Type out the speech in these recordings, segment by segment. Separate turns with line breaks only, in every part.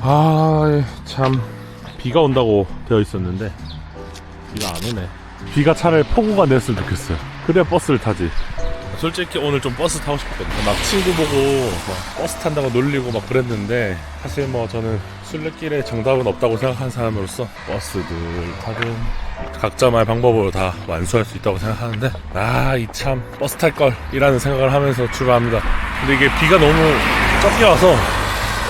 아, 참 비가 온다고 되어 있었는데 비가 안 오네. 비가 차라리 폭우가 냈으면 좋겠어요. 그래야 버스를 타지. 솔직히 오늘 좀 버스 타고 싶었거든요. 막 친구 보고 막 버스 탄다고 놀리고 막 그랬는데 사실 뭐 저는 술래길에 정답은 없다고 생각하는 사람으로서 버스들 타든 각자만의 방법으로 다 완수할 수 있다고 생각하는데 아 이 참 버스 탈 걸이라는 생각을 하면서 출발합니다. 근데 이게 비가 너무 적게 와서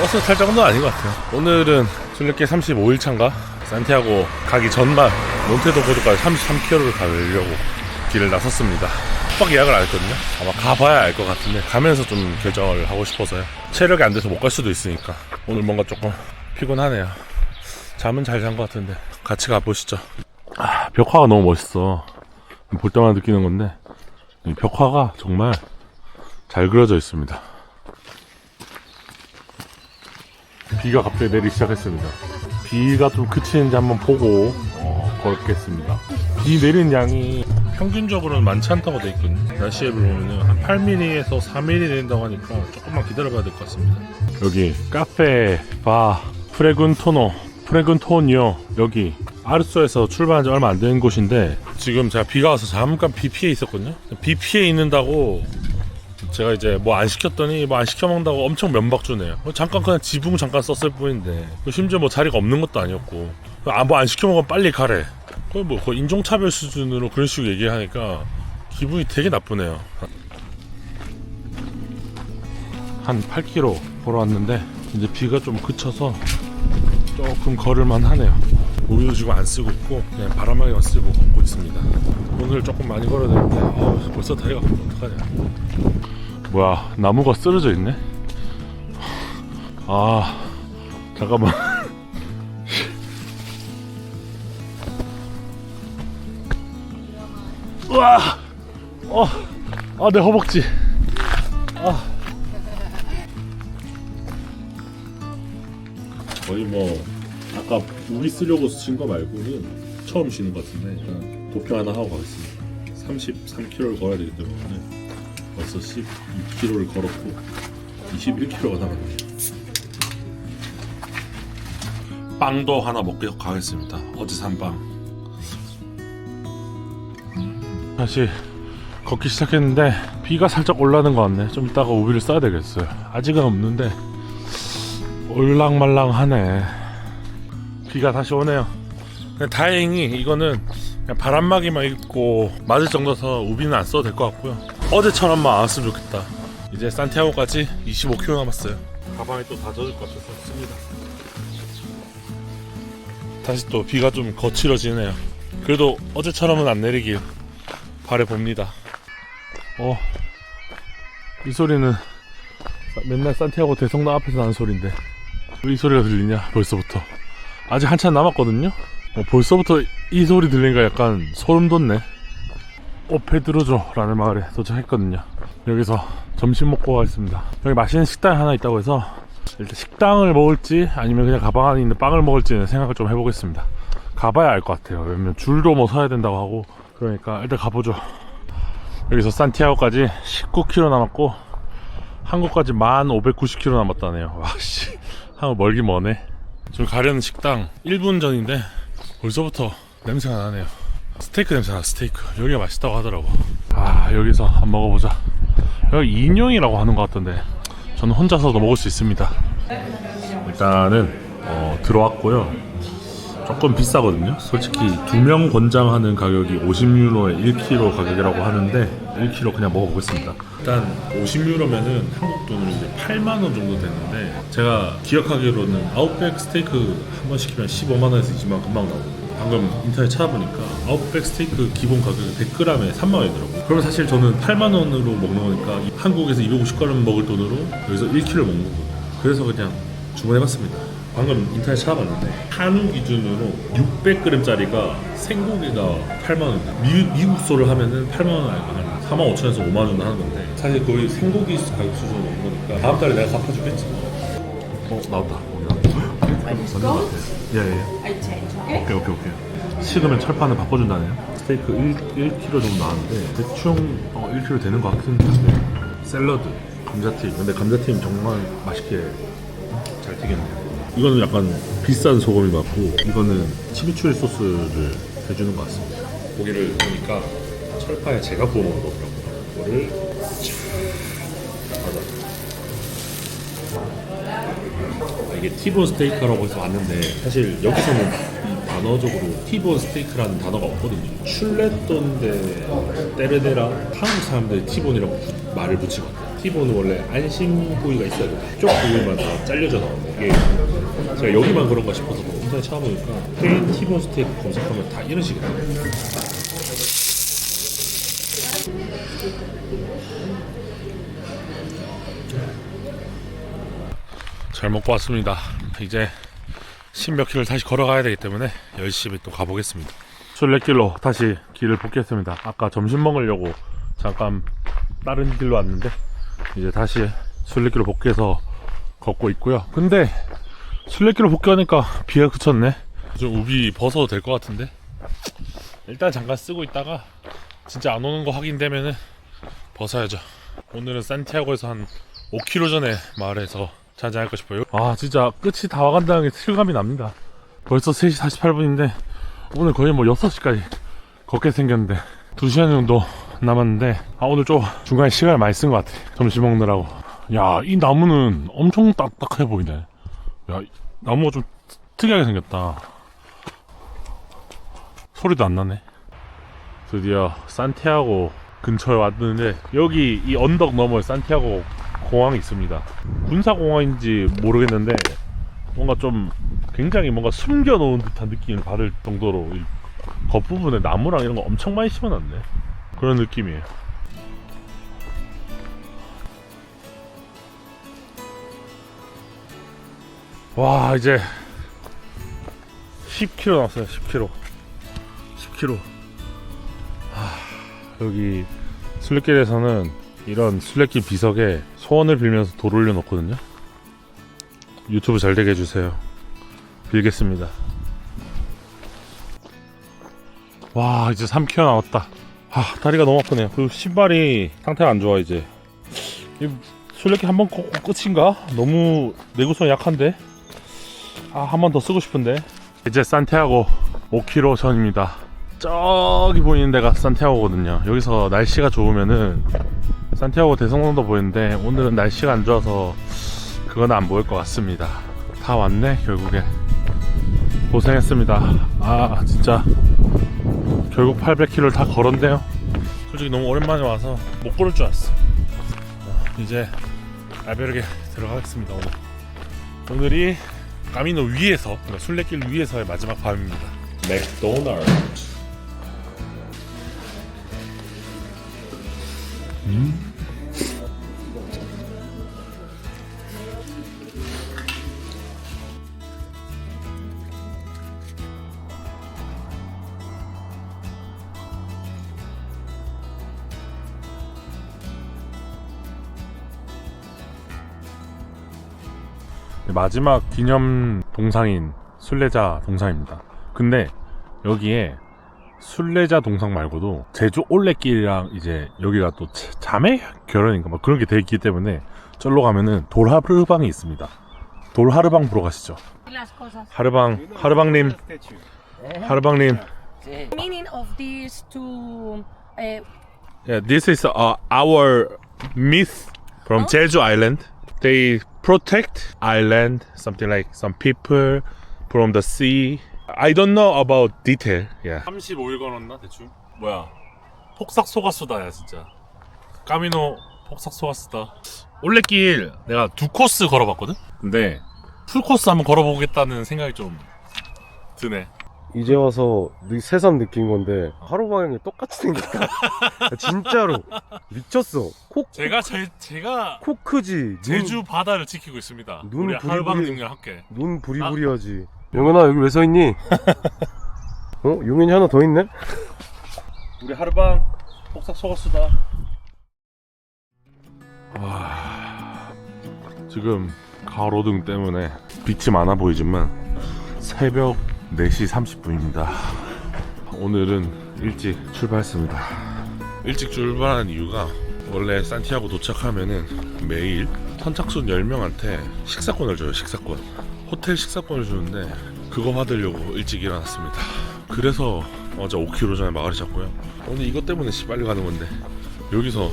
버스 탈 정도는 아닌 것 같아요. 오늘은 술래길 35일 차인가 산티아고 가기 전날 몬테도고도까지 33km를 가려고 길을 나섰습니다. 숙박 예약을 안 했거든요. 아마 가봐야 알 것 같은데 가면서 좀 결정을 하고 싶어서요. 체력이 안 돼서 못 갈 수도 있으니까 오늘 뭔가 조금 피곤하네요. 잠은 잘 잔 것 같은데 같이 가보시죠. 아, 벽화가 너무 멋있어. 볼 때마다 느끼는 건데 이 벽화가 정말 잘 그려져 있습니다. 비가 갑자기 내리기 시작했습니다. 비가 좀 그치는지 한번 보고 어, 걸겠습니다. 비 내리는 양이 평균적으로는 많지 않다고 돼 있거든요. 날씨 앱을 보면은 한 8mm에서 4mm 내린다고 하니까 조금만 기다려봐야 될 것 같습니다. 여기 카페 바 프레군토노 프레군토니오 여기 아르소에서 출발한 지 얼마 안 된 곳인데 지금 제가 비가 와서 잠깐 비 피해 있었거든요. 비 피해 있는다고 제가 이제 뭐 안 시켰더니 뭐 안 시켜 먹는다고 엄청 면박 주네요. 뭐 잠깐 그냥 지붕 잠깐 썼을 뿐인데 그 심지어 뭐 자리가 없는 것도 아니었고 아뭐 안 시켜 먹으면 빨리 가래. 거의 뭐 거의 인종차별 수준으로 그런 식으로 얘기하니까 기분이 되게 나쁘네요. 한 8km 보러 왔는데 이제 비가 좀 그쳐서 조금 걸을만 하네요. 우유도 지금 안 쓰고 있고 그냥 바람막이만 쓰고 걷고 있습니다. 오늘 조금 많이 걸어야 되는데 아, 벌써 다리가 어떡하냐. 뭐야 나무가 쓰러져 있네. 아 잠깐만. 우와, 어, 아내 허벅지. 아. 거의 뭐 아까 우리 쓰려고 친거 말고는 처음 쉬는 것 같은데 도표 하나 하고 가겠습니다. 33km를 걸어야 되기 때문에 벌써 12km를 걸었고 21km가 남았네요. 빵도 하나 먹고 가겠습니다. 어제 산 빵. 다시 걷기 시작했는데 비가 살짝 올라는 것 같네. 좀 이따가 우비를 써야 되겠어요. 아직은 없는데 올랑말랑하네. 비가 다시 오네요. 다행히 이거는 바람막이만 있고 맞을 정도서 우비는 안 써도 될 것 같고요. 어제처럼만 안 왔으면 좋겠다. 이제 산티아고까지 25km 남았어요. 가방이 또 다 젖을 것 같아서 씁니다. 다시 또 비가 좀 거칠어지네요. 그래도 어제처럼은 안 내리길 바래봅니다. 어, 이 소리는 맨날 산티아고 대성당 앞에서 나는 소리인데 왜 이 소리가 들리냐 벌써부터 아직 한참 남았거든요 어, 벌써부터 이 소리 들리니까 약간 소름 돋네 오 페드로조 라는 마을에 도착했거든요 여기서 점심 먹고 가겠습니다 여기 맛있는 식당이 하나 있다고 해서 일단 식당을 먹을지 아니면 그냥 가방 안에 있는 빵을 먹을지는 생각을 좀 해보겠습니다 가봐야 알 것 같아요 왜냐면 줄도 뭐 서야 된다고 하고 그러니까 일단 가보죠 여기서 산티아고까지 19km 남았고 한국까지 1590km 남았다네요. 와, 씨. 한국 멀긴 머네. 저 가려는 식당 1분 전인데 벌써부터 냄새가 나네요. 스테이크 냄새 나, 스테이크. 여기가 맛있다고 하더라고. 아, 여기서 한번 먹어보자. 여기 인용이라고 하는 것 같던데. 저는 혼자서도 먹을 수 있습니다. 일단은, 어, 들어왔고요. 조금 비싸거든요. 솔직히 두 명 권장하는 가격이 50유로에 1kg 가격이라고 하는데 1kg 그냥 먹어보겠습니다. 일단 50유로면은 한국 돈으로 이제 8만 원 정도 되는데 제가 기억하기로는 아웃백 스테이크 한 번 시키면 15만 원에서 20만 원 금방 나오거든요. 방금 인터넷 찾아보니까 아웃백 스테이크 기본 가격이 100g에 3만 원이더라고요. 그러면 사실 저는 8만 원으로 먹는 거니까 이 한국에서 250g 먹을 돈으로 여기서 1kg 먹는 거거든요. 그래서 그냥 주문해봤습니다. 방금 인터넷 찾아봤는데 한우 기준으로 600g짜리가 생고기가 8만 원. 미, 미국 소를 하면은 8만 원 아니고 한 4만 5천에서 5만 원 하는 건데 사실 거의 생고기 가격 수준으로 먹는 거니까 다음 달에 내가 갚아주겠지. 어 나왔다. 맞는 것 같아. 예예.
I change, okay?
오케이 오케이 오케이. 식으면 철판을 바꿔준다네요. 스테이크 1, 1kg 정도 나왔는데 대충 어, 1kg 되는 것 같은 데 샐러드, 감자튀김. 근데 감자튀김 정말 맛있게 잘 튀겼네요. 이거는 약간 비싼 소금인 것 같고 이거는 치미추리 소스를 해주는 것 같습니다. 고기를 보니까 철파에 제가 구워 먹는 거더라고요. 이거를 이게 티본 스테이크라고 해서 왔는데 사실 여기서는 이 단어적으로 티본 스테이크라는 단어가 없거든요. 슐레돈데 때르데라 한국 사람들이 티본이라고 부- 말을 붙이거든요. 티본은 원래 안심 부위가 있어야 돼요. 쪽 부위만 다 잘려져 나오는 게 제가 여기만 그런가 싶어서 인터넷 찾아보니까 페인 티본 스테이크 검색하면 다 이런 식이 나와요. 잘 먹고 왔습니다. 이제 십몇 킬를 다시 걸어가야 되기 때문에 열심히 또 가보겠습니다. 순례길로 다시 길을 복귀했습니다. 아까 점심 먹으려고 잠깐 다른 길로 왔는데 이제 다시 순례길로 복귀해서 걷고 있고요. 근데 순례길로 복귀하니까 비가 그쳤네. 좀 우비 벗어도 될 것 같은데 일단 잠깐 쓰고 있다가 진짜 안 오는 거 확인되면은 벗어야죠. 오늘은 산티아고에서 한 5km 전에 마을에서 자자할까 싶어요. 아 진짜 끝이 다 와간다는 게 실감이 납니다. 벌써 3시 48분인데 오늘 거의 뭐 6시까지 걷게 생겼는데 2시간 정도 남았는데 아 오늘 좀 중간에 시간을 많이 쓴 것 같아. 점심 먹느라고. 야 이 나무는 엄청 딱딱해 보이네. 야이 나무가 좀 특이하게 생겼다. 소리도 안 나네. 드디어 산티아고 근처에 왔는데 여기 이 언덕 너머에 산티아고 공항이 있습니다. 군사 공항인지 모르겠는데 뭔가 좀 굉장히 뭔가 숨겨놓은 듯한 느낌을 받을 정도로 이 겉부분에 나무랑 이런 거 엄청 많이 심어놨네. 그런 느낌이에요. 와 이제 10km 남았어요. 10km. 10km. 여기 순례길에서는 이런 순례길 비석에 소원을 빌면서 돌 올려놓거든요. 유튜브 잘 되게 해주세요. 빌겠습니다. 와 이제 3km 남았다. 아 다리가 너무 아프네요. 그리고 신발이 상태가 안 좋아 이제. 이 순례길 한번 걷고 끝인가? 너무 내구성이 약한데. 아 한 번 더 쓰고 싶은데. 이제 산티아고 5km 전입니다. 저기 보이는 데가 산티아고거든요. 여기서 날씨가 좋으면은 산티아고 대성당도 보이는데 오늘은 날씨가 안 좋아서 그건 안 보일 것 같습니다. 다 왔네 결국에 고생했습니다. 아 진짜 결국 800km를 다 걸었네요. 솔직히 너무 오랜만에 와서 못 걸을 줄 알았어. 자, 이제 알베르게 들어가겠습니다 오늘. 오늘이 까미노 위에서 그러니까 순례길 위에서의 마지막 밤입니다. 맥도날드. 마지막 기념 동상인 순례자 동상입니다. 근데 여기에 순례자 동상 말고도 제주 올레길이랑 이제 여기가 또 자- 자매 결혼인가 막 그런 게 돼 있기 때문에 절로 가면은 돌하르방이 있습니다. 돌하르방 보러 가시죠. 하르방 하르방님 하르방님
Meaning of these two. Uh,
Yeah, this is uh, our myth from Jeju Island. They protect island, something like some people from the sea. I don't know about detail. Yeah. 35일 걸었나 대충? 뭐야? 폭삭 소가수다야 진짜. 까미노 폭삭 소가수다. 올레길 내가 두 코스 걸어봤거든. 근데 풀 코스 한번 걸어보겠다는 생각이 좀 드네.
이제 와서 느- 새삼 느낀 건데 하루 방향이 똑같이 생겼다 진짜로 미쳤어 코,
제가 제, 제가
코 크지
제주 바다를 지키고 있습니다.
눈
우리
부리부리-
하루방님과 함께.
눈 부리부리하지 영현아 여기 왜 서 있니? 어? 용현이 하나 더 있네?
우리 하루방 폭삭 속았수다. 와 지금 가로등 때문에 빛이 많아 보이지만 새벽 4시 30분입니다. 오늘은 일찍 출발했습니다. 일찍 출발한 이유가 원래 산티아고 도착하면은 매일 선착순 10명한테 식사권을 줘요 식사권 호텔 식사권을 주는데 그거 받으려고 일찍 일어났습니다. 그래서 어제 5km 전에 마가리 잡고요. 오늘 이것 때문에 시발리 가는 건데 여기서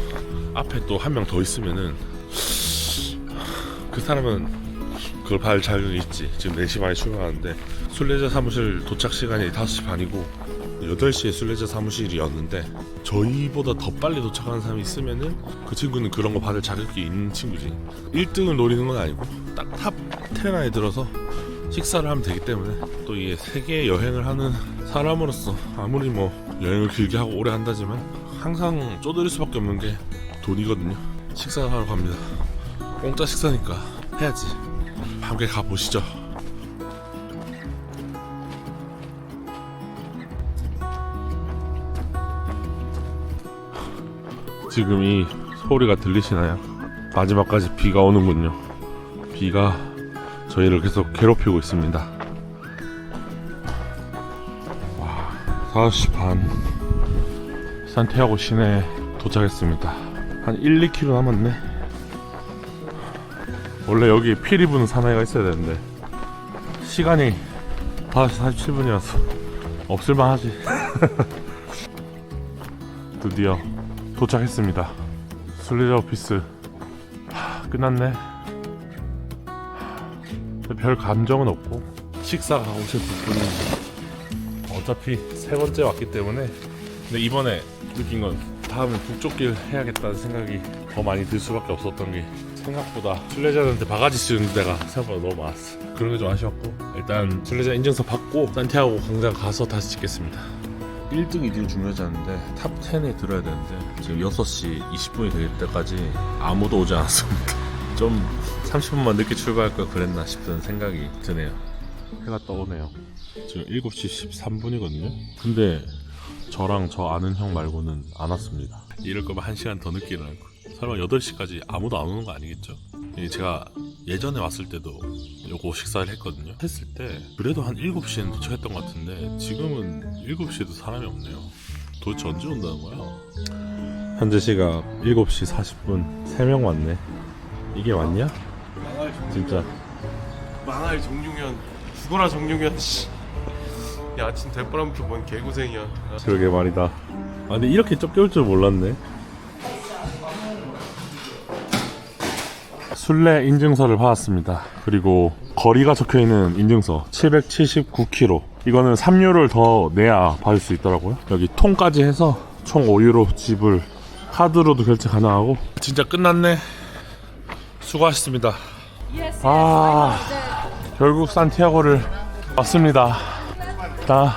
앞에 또 한 명 더 있으면은 그 사람은 그걸 봐줄 자격이 있지. 지금 4시 반에 출발하는데 순례자 사무실 도착 시간이 5시 반이고 8시에 순례자 사무실이었는데 저희보다 더 빨리 도착하는 사람이 있으면은 그 친구는 그런 거 받을 자격이 있는 친구지. 1등을 노리는 건 아니고 딱탑10 안에 들어서 식사를 하면 되기 때문에 또 이게 세계 여행을 하는 사람으로서 아무리 뭐 여행을 길게 하고 오래 한다지만 항상 쪼들릴 수밖에 없는 게 돈이거든요. 식사를 하러 갑니다. 공짜 식사니까 해야지. 함께 가보시죠 지금 이 소리가 들리시나요? 마지막까지 비가 오는군요. 비가 저희를 계속 괴롭히고 있습니다. 와, 5시 반. 산티아고 시내에 도착했습니다. 한 1, 2km 남았네. 원래 여기 피리 부는 사나이가 있어야 되는데 시간이 5시 47분이라서 없을만 하지. 드디어 도착했습니다. 순례자 오피스 하, 끝났네. 하, 별 감정은 없고 식사가 오실 부분은 어차피 세 번째 왔기 때문에 근데 이번에 느낀 건 다음엔 북쪽길 해야겠다는 생각이 더 많이 들 수밖에 없었던 게 생각보다 순례자들한테 바가지 씌우는 데가 생각보다 너무 많았어. 그런 게 좀 아쉬웠고 일단 순례자 인증서 받고 산티아고 광장 가서 다시 찍겠습니다. 1등, 2등 중요하지 않은데 탑 10에 들어야 되는데 지금 6시 20분이 될 때까지 아무도 오지 않았습니다. 좀 30분만 늦게 출발할 걸 그랬나 싶은 생각이 드네요. 해가 떠오네요. 지금 7시 13분이거든요. 근데 저랑 저 아는 형 말고는 안 왔습니다. 이럴 거면 1시간 더 늦게 일어날 거. 설마 8시까지 아무도 안 오는 거 아니겠죠? 제가 예전에 왔을 때도 요거 식사를 했거든요. 했을 때 그래도 한 7시에는 도착했던 것 같은데 지금은 7시에도 사람이 없네요. 도대체 언제 온다는 거야? 현재 시각 7시 40분 3명 왔네. 이게 맞냐? 진짜
망할 정중현 죽어라 정중현 씨. 야 아침 대바람부터 뭔 개고생이야.
그러게 말이다. 아 근데 이렇게 쫓겨올 줄 몰랐네. 순례 인증서를 받았습니다. 그리고 거리가 적혀 있는 인증서 779km. 이거는 3유로를 더 내야 받을 수 있더라고요. 여기 통까지 해서 총 5유로 지불. 카드로도 결제 가능하고. 진짜 끝났네. 수고하셨습니다. 아, 결국 산티아고를 왔습니다. 나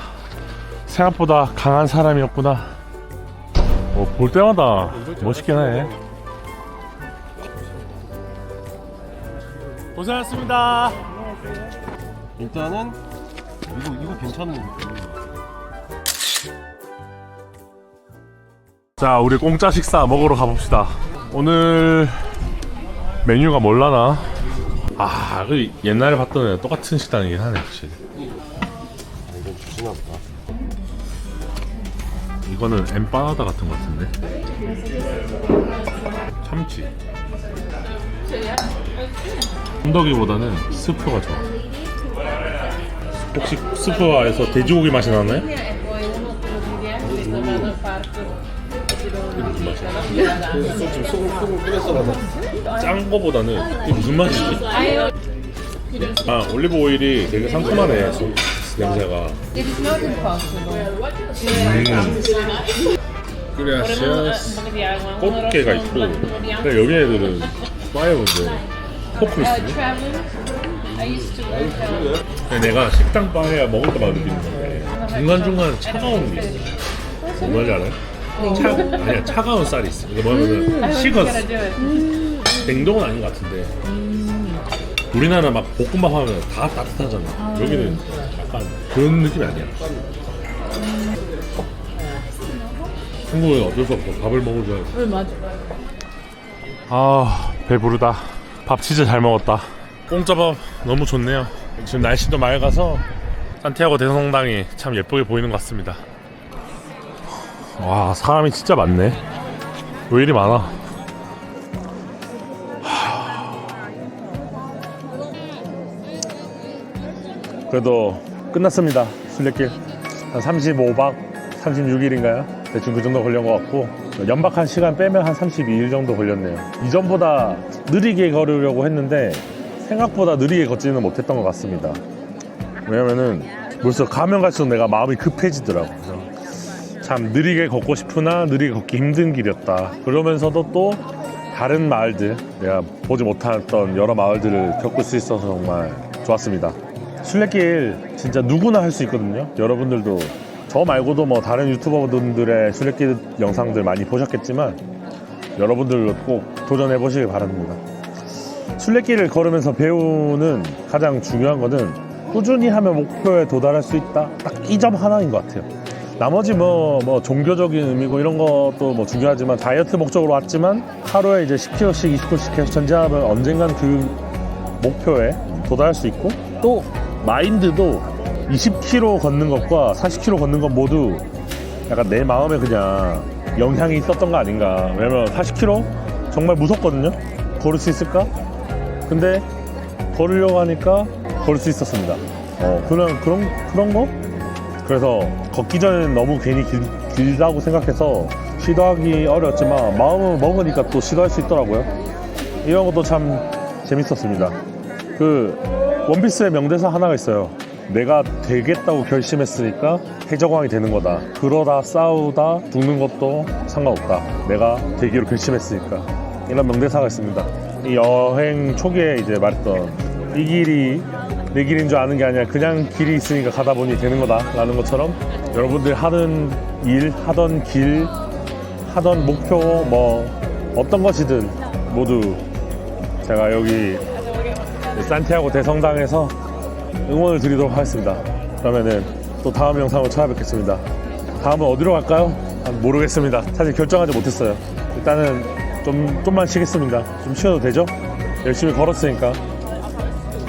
생각보다 강한 사람이었구나. 뭐, 볼 때마다 멋있긴 해. 고생하셨습니다.
일단은 이거 이거 괜찮네.
자, 우리 공짜 식사 먹으러 가봅시다. 오늘 메뉴가 뭘라나? 아, 그 옛날에 봤던 애 똑같은 식당이긴 하네, 확실히.
이거 주시나 보다.
이거는 엠파나다 같은 것 같은데. 참치. Hun더기보다는 스프가 좋아. 혹시 스프에서 돼지고기 맛이 나나요? 무슨 맛이야?
지금 소금 소금 뿌려서 가서
짠 거보다는 이게 무슨 맛이지? 아 올리브 오일이 되게 상큼하네 소- 냄새가.
Not impossible.
그래야시아스 꽃게가 있고 근데 여기 애들은
traveling, I used to work uh,
근데 내가 식당 바에 먹을 때마다 느끼는 건데 중간중간 차가운 게 있어. 뭔 말인지 알아요? 차, 아니야 차가운 쌀이 있어. 이거 뭐냐면은 식었어 냉동은 아닌 것 같은데. 우리나라 막 볶음밥 하면 다 따뜻하잖아. 여기는 약간 그런 느낌이 아니야. 한국은 어쩔 수 없어. 밥을 먹어줘야 아 배부르다. 밥 진짜 잘 먹었다. 공짜밥 너무 좋네요. 지금 날씨도 맑아서 산티아고 대성당이 참 예쁘게 보이는 것 같습니다. 와 사람이 진짜 많네. 왜 이리 많아? 하... 그래도 끝났습니다. 순례길. 한 35박 36일인가요? 대충 그 정도 걸린 것 같고 연박한 시간 빼면 한 32일 정도 걸렸네요. 이전보다 느리게 걸으려고 했는데 생각보다 느리게 걷지는 못했던 것 같습니다. 왜냐면은 벌써 가면 갈수록 내가 마음이 급해지더라고. 참 느리게 걷고 싶으나 느리게 걷기 힘든 길이었다. 그러면서도 또 다른 마을들, 내가 보지 못했던 여러 마을들을 겪을 수 있어서 정말 좋았습니다. 순례길 진짜 누구나 할 수 있거든요. 여러분들도 저 말고도 뭐 다른 유튜버분들의 순례길 영상들 많이 보셨겠지만 여러분들도 꼭 도전해 보시길 바랍니다. 순례길을 걸으면서 배우는 가장 중요한 거는 꾸준히 하면 목표에 도달할 수 있다. 딱 이 점 하나인 것 같아요. 나머지 뭐, 뭐 종교적인 의미고 이런 것도 뭐 중요하지만 다이어트 목적으로 왔지만 하루에 이제 10kg씩 20kg씩 계속 전진하면 언젠간 그 목표에 도달할 수 있고 또 마인드도 20km 걷는 것과 40km 걷는 것 모두 약간 내 마음에 그냥 영향이 있었던 거 아닌가. 왜냐면 40km 정말 무섭거든요. 걸을 수 있을까? 근데 걸으려고 하니까 걸을 수 있었습니다. 어, 그냥 그런 그런 거? 그래서 걷기 전에는 너무 괜히 길, 길다고 생각해서 시도하기 어려웠지만 마음을 먹으니까 또 시도할 수 있더라고요. 이런 것도 참 재밌었습니다. 그 원피스의 명대사 하나가 있어요. 내가 되겠다고 결심했으니까 해적왕이 되는 거다. 그러다 싸우다 죽는 것도 상관없다. 내가 되기로 결심했으니까. 이런 명대사가 있습니다. 이 여행 초기에 이제 말했던 이 길이 내 길인 줄 아는 게 아니라 그냥 길이 있으니까 가다 보니 되는 거다라는 것처럼 여러분들 하는 일, 하던 길, 하던 목표 뭐 어떤 것이든 모두 제가 여기 산티아고 대성당에서 응원을 드리도록 하겠습니다. 그러면은 또 다음 영상으로 찾아뵙겠습니다. 다음은 어디로 갈까요? 아, 모르겠습니다. 사실 결정하지 못했어요. 일단은 좀, 좀만 쉬겠습니다. 좀 쉬어도 되죠? 열심히 걸었으니까.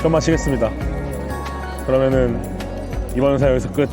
좀만 쉬겠습니다. 그러면은 이번 영상 여기서 끝.